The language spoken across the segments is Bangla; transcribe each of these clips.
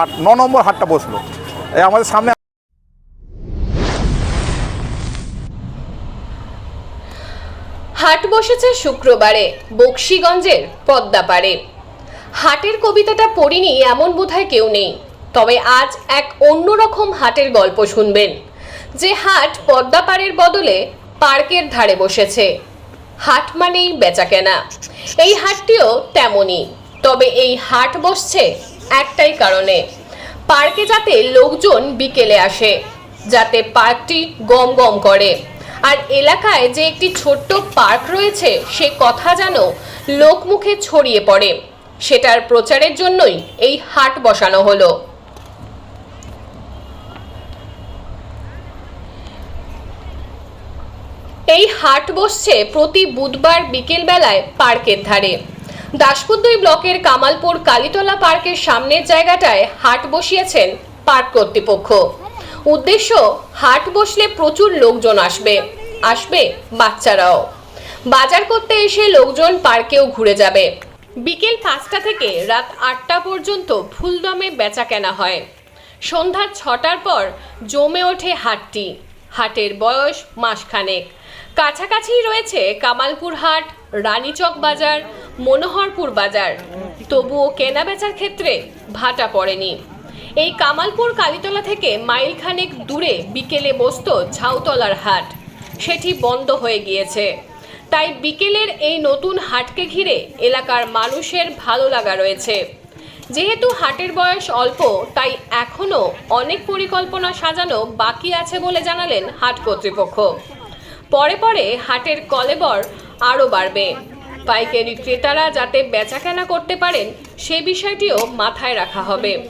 আট, ন নম্বর হাটটা বসল। আমাদের সামনে হাট বসেছে শুক্রবারে, বক্সিগঞ্জের পদ্মাপাড়ে হাটের কবিতাটা পড়িনি এমন বোধহয় কেউ নেই। তবে আজ এক অন্যরকম হাটের গল্প শুনবেন। যে হাট পদ্মাপাড়ের বদলে পার্কের ধারে বসেছে। হাট মানেই বেচাকেনা। এই হাটটিও তেমনই। তবে এই হাট বসছে একটাই কারণে। পার্কে যাতে লোকজন বিকেলে আসে, যাতে পার্কটি গম গম করে। আর এলাকায় যে একটি ছোট্ট পার্ক রয়েছে, সে কথা যেন লোকমুখে ছড়িয়ে পড়ে। সেটার প্রচারের জন্যই এই হাট বসানো হলো। এই হাট বসছে প্রতি বুধবার বিকেলবেলায় পার্কের ধারে। দাসপুরদুই ব্লকের কামালপুর কালীতলা পার্কের সামনের জায়গাটায় হাট বসিয়েছেন পার্ক কর্তৃপক্ষ। উদ্দেশ্য, হাট বসলে প্রচুর লোকজন আসবে আসবে বাচ্চারাও। বাজার করতে এসে লোকজন পার্কেও ঘুরে যাবে। বিকেল পাঁচটা থেকে রাত আটটা পর্যন্ত ফুলদমে বেচা কেনা হয়। সন্ধ্যা ছটার পর জমে ওঠে হাটটি। হাটের বয়স মাসখানেক। কাছাকাছি রয়েছে কামালপুর হাট, রানীচক বাজার, মনোহরপুর বাজার। তবুও কেনা বেচার ক্ষেত্রে ভাটা পড়েনি। এই কামালপুর কালীতলা থেকে মাইলখানেক দূরে বিকেলে বসত ঝাউতলার হাট। সেটি বন্ধ হয়ে গিয়েছে। তাই বিকেলের এই নতুন হাটকে ঘিরে এলাকার মানুষের ভালো লাগা রয়েছে। যেহেতু হাটের বয়স অল্প, তাই এখনও অনেক পরিকল্পনা সাজানো বাকি আছে বলে জানালেন হাট কর্তৃপক্ষ। পরে পরে হাটের কলেবর আরও বাড়বে। পাইকারি ক্রেতারা যাতে বেচাকেনা করতে পারেন, সে বিষয়টিও মাথায় রাখা হবে।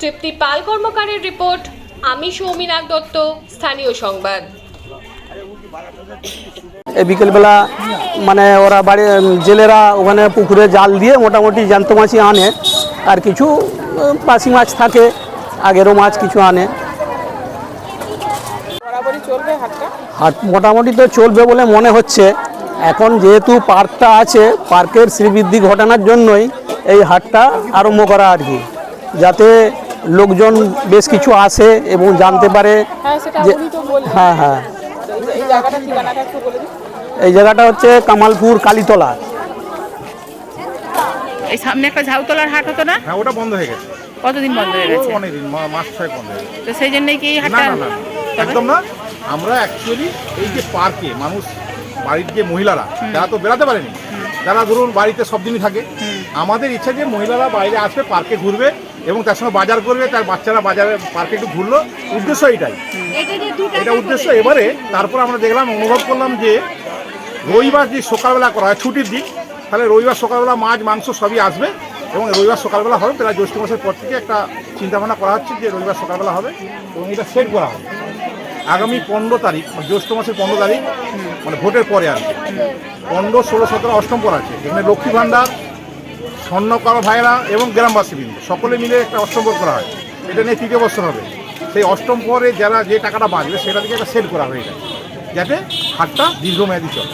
তৃপ্তি পাল কর্মকারের রিপোর্ট, আমি সৌমিনাগ দত্ত, স্থানীয় সংবাদ। বিকেলবেলা মানে ওরা বাড়ি জেলেরা ওখানে পুকুরে জাল দিয়ে মোটামুটি জ্যান্ত মাছই আনে। আর কিছু পাশি মাছ থাকে আগেরও মাছ কিছু আনে। হাট মোটামুটি তো চলবে বলে মনে হচ্ছে। এখন যেহেতু পার্কটা আছে পার্কের শ্রীবৃদ্ধি ঘটানোর জন্যই এই হাটটা আরম্ভ করা আর কি। যাতে লোকজন বেশ কিছু আসে এবং জানতে পারে হ্যাঁ যে হ্যাঁ হ্যাঁ। এই জায়গাটা হচ্ছে কামালপুর কালীতলা। এই সামনে একটা ঝাউতলার হাট হতো না? হ্যাঁ ওটা বন্ধ হয়ে গেছে। কতদিন বন্ধ হয়ে গেছে? অনেকদিন মাস ছয় বন্ধ হয়ে গেছে। তো সেই জন্যই কি এই হাটটা না একদম না। আমরা অ্যাকচুয়ালি এই যে পার্কে মানুষ বাড়ির যে মহিলারা তারা তো বেড়াতে পারেনি। যারা ধরুন বাড়িতে সব দিনই থাকে আমাদের ইচ্ছা যে মহিলারা বাইরে আসবে পার্কে ঘুরবে। এবং তার সঙ্গে বাজার করবে তার বাচ্চারা বাজারে পার্কে একটু ঘুরলো। উদ্দেশ্য এটাই। এটা উদ্দেশ্য। এবারে তারপর আমরা দেখলাম অনুভব করলাম যে রবিবার যে সকালবেলা করা হয় ছুটির দিক তাহলে রবিবার সকালবেলা মাছ মাংস সবই আসবে এবং রবিবার সকালবেলা হবে। প্রায় জ্যৈষ্ঠ মাসের পর থেকে একটা চিন্তাভাবনা করা হচ্ছে যে রবিবার সকালবেলা হবে এবং এটা সেট করা হবে। আগামী পনেরো তারিখ মানে জ্যৈষ্ঠ মাসের পনেরো তারিখ মানে ভোটের পরে আর পনেরো ষোলো সতেরো অষ্টম পর আছে। এখানে লক্ষ্মী ভাণ্ডার স্বর্ণকার ভাইরা এবং গ্রামবাসী বিন্দু সকলে মিলে একটা অষ্টম পর করা হয়। এটা নিয়ে তৃতীয় বছর হবে। সেই অষ্টম পরে যারা যে টাকাটা বাঁচবে সেটা থেকে একটা সেল করা হয়ে যায় যাতে হাটটা দীর্ঘমেয়াদী চলে।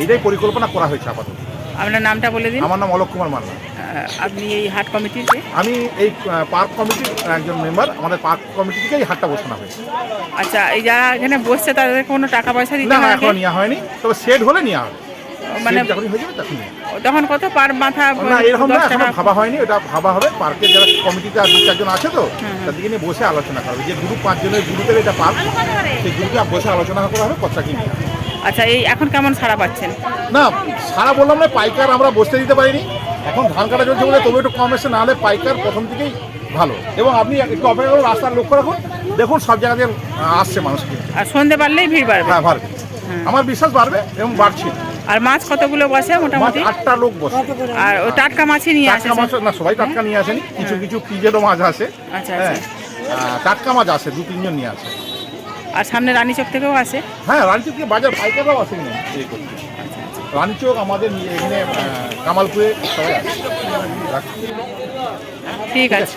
এইটাই পরিকল্পনা করা হয়েছে আপাতত। আপনার নামটা বলে দিন। আমার নাম অলোক কুমার মান্না। আপনি এই হাট কমিটির যে? আমি এই পার্ক কমিটির একজন মেম্বার আমাদের পার্ক কমিটি থেকে এই হাটটা বসানো হয়েছে। আচ্ছা এই যারা এখানে বসছে তাদের কোনো টাকা পয়সা দিতে না এখন নেওয়া হয়নি। তবে সেট হলে নেওয়া হবে। মানে যখনই হয়ে যাবে তখন তখন কত পার মাথা না এরকম না এখনও ভাবা হয়নি ওটা ভাবা হবে। পার্কের যারা কমিটিতে আর দু চারজন আছে তো তাদেরকে নিয়ে বসে আলোচনা করা হবে। যে গ্রুপ পাঁচজনের গ্রুপের এটা পার্ক সেই গ্রুপে বসে আলোচনা করা হবে কথা কি নিয়ে আচ্ছা এই এখন কেমন সারা পাচ্ছেন? না সারা বললাম না পাইকার আমরা বসতে দিতে পারিনি। এখন ধান কাটা চলছে বলে তবে একটু কম এসে না হলে পাইকার প্রথম থেকেই ভালো। এবং আপনি একটু অপেক্ষা করুন রাস্তার লক্ষ্য রাখুন দেখুন সব জায়গা দিয়ে আসছে মানুষ কিনতে। আর সন্ধে পারলেই ভিড় বাড়বে। হ্যাঁ বাড়বে। আমার বিশ্বাস বাড়বে এবং বাড়ছে। আর মাছ কতগুলো বসে মোটামুটি? আটটা লোক বসে। আর ওই টাটকা মাছই নিয়ে আসে টাটকা মাছ না সবাই টাটকা নিয়ে আসেনি কিছু কিছু ফ্রিজেরও মাছ আসে আচ্ছা, হ্যাঁ। আহ, টাটকা মাছ আসে দু তিনজন নিয়ে আসে। আর সামনে রানীচক থেকেও আসে? হ্যাঁ রানীচক থেকে বাজার পাইকাররাও আসেনি এই করতে। রানীচক আমাদের এখানে কামালপুরে সবাই আসে। ঠিক আছে।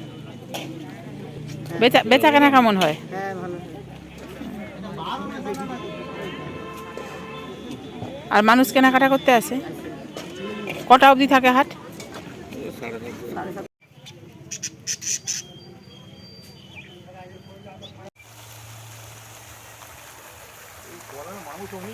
বেচা বেচা কেনা কেমন হয়? আর মানুষ কেনাকাটা করতে আসে? কটা অবধি থাকে হাট? এমনি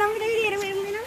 নাম দেখি এরম এমনি নাম